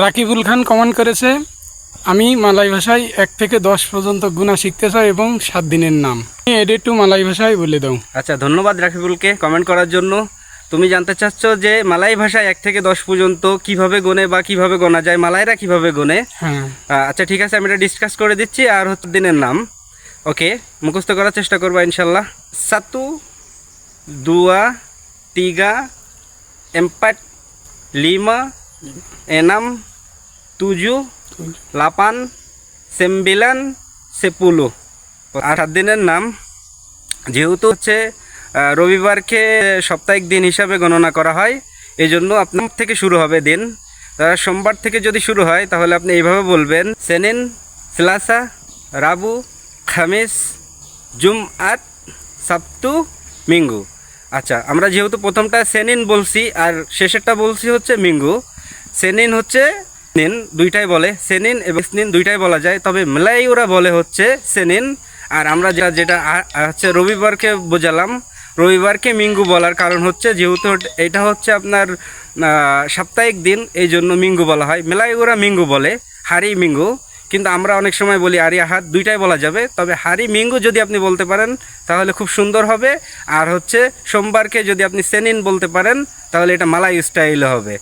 রাকিবুল খান comment করেছে আমি মালাই ভাষায় এক থেকে দশ পর্যন্ত গুণা শিখতে চাই এবং সাত দিনের নাম। এডে টু মালাই ভাষায় বলে দাও। আচ্ছা ধন্যবাদ রাকিবুলকে কমেন্ট করার জন্য। তুমি জানতে চাচ্ছ যে মালাই ভাষায় এক থেকে দশ পর্যন্ত কীভাবে গোনে বা কীভাবে গোনা যায় মালাইরা কীভাবে গোনে? হ্যাঁ। আচ্ছা ঠিক আছে আমি এটা ডিসকাস করে দিচ্ছি আর হচ্ছে দিনের নাম। ওকে মুখস্থ করার চেষ্টা করব ইনশাল্লাহ সাতু দুয়া তিগা এম্পাট লিমা তুজু, লাপান, সেম্বিলান, সেপুলু। আর সাত দিনের নাম। যেহেতু হচ্ছে রবিবারকে সাপ্তাহিক দিন হিসাবে গণনা করা হয় এই জন্য আপনার থেকে শুরু হবে দিন। সোমবার থেকে যদি শুরু হয়, তাহলে আপনি এইভাবে বলবেন, সেনিন, সিলাসা, রাবু, খামিস জুম আট সাপ্তু, মিঙ্গু। আচ্ছা আমরা যেহেতু প্রথমটা সেনিন বলছি, আর শেষেরটা বলছি হচ্ছে মিঙ্গু। সেনিন হচ্ছে নিন দুইটাই বলে, সেনিন এবং স্নিন দুইটাই বলা যায়। তবে মেলাই ওরা বলে হচ্ছে সেনিন। আর আমরা যেটা যেটা হচ্ছে রবিবারকে বোঝালাম। রবিবারকে মিঙ্গু বলার কারণ হচ্ছে যেহেতু এটা হচ্ছে আপনার সাপ্তাহিক দিন এই জন্য মিঙ্গু বলা হয়। মেলাই ওরা মিঙ্গু বলে হারি মিঙ্গু। কিন্তু আমরা অনেক সময় বলি আরিয়া হাত দুইটাই বলা যাবে। তবে হারি মিঙ্গু যদি আপনি বলতে পারেন, তাহলে খুব সুন্দর হবে। আর হচ্ছে সোমবারকে যদি আপনি সেনিন বলতে পারেন, তাহলে এটা মালাই স্টাইলে হবে।